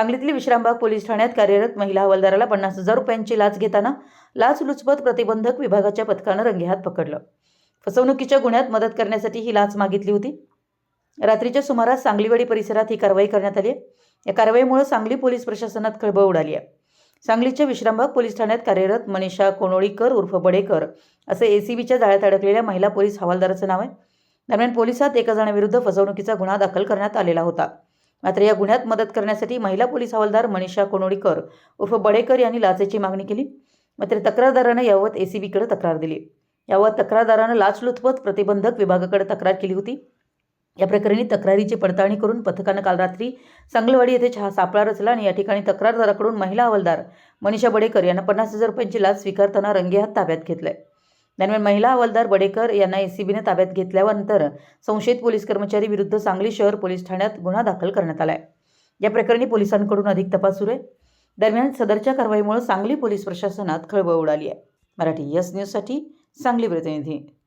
सांगलीतील विश्रामबाग पोलीस ठाण्यात कार्यरत महिला हवालदाराला पन्नास हजार रुपयांची लाच घेताना लाचलुचपत प्रतिबंधक विभागाच्या पथकानं रंगेहात पकडलं. फसवणुकीच्या गुन्ह्यात मदत करण्यासाठी ही लाच मागितली होती. रात्रीच्या सुमारास सांगलीवाडी परिसरात ही कारवाई करण्यात आली आहे. या कारवाईमुळे सांगली पोलीस प्रशासनात खळबळ उडाली आहे. सांगलीच्या विश्रामबाग पोलीस ठाण्यात कार्यरत मनीषा कोणोळीकर उर्फ बडेकर असे एसीबीच्या जाळ्यात अडकलेल्या महिला पोलीस हवालदाराचं नाव आहे. दरम्यान पोलिसात एका जणाविरुद्ध फसवणुकीचा गुन्हा दाखल करण्यात आलेला होता. मात्र या गुन्ह्यात मदत करण्यासाठी महिला पोलीस हवालदार मनीषा कोनोडीकर उर्फ बडेकर यांनी लाचेची मागणी केली. मात्र तक्रारदारानं यावत एसीबीकडे तक्रार दिली. यावर तक्रारदारानं लाचलुचपत प्रतिबंधक विभागाकडे तक्रार केली होती. या प्रकरणी तक्रारीची पडताळणी करून पथकानं काल रात्री सांगलवाडी येथे चहा सापळा रचला आणि या ठिकाणी तक्रारदाराकडून महिला हवालदार मनीषा बडेकर यांना पन्नास हजार रुपयांची लाच स्वीकारताना रंगेहात ताब्यात घेतलाय. दरम्यान महिला हवालदार बडेकर यांना एसीबीने ताब्यात घेतल्यानंतर संशयित पोलीस कर्मचारी विरुद्ध सांगली शहर पोलीस ठाण्यात गुन्हा दाखल करण्यात आलाय. या प्रकरणी पोलिसांकडून अधिक तपास सुरू आहे. दरम्यान सदरच्या कारवाईमुळे सांगली पोलीस प्रशासनात खळबळ उडाली आहे. मराठी यस न्यूजसाठी सांगली प्रतिनिधी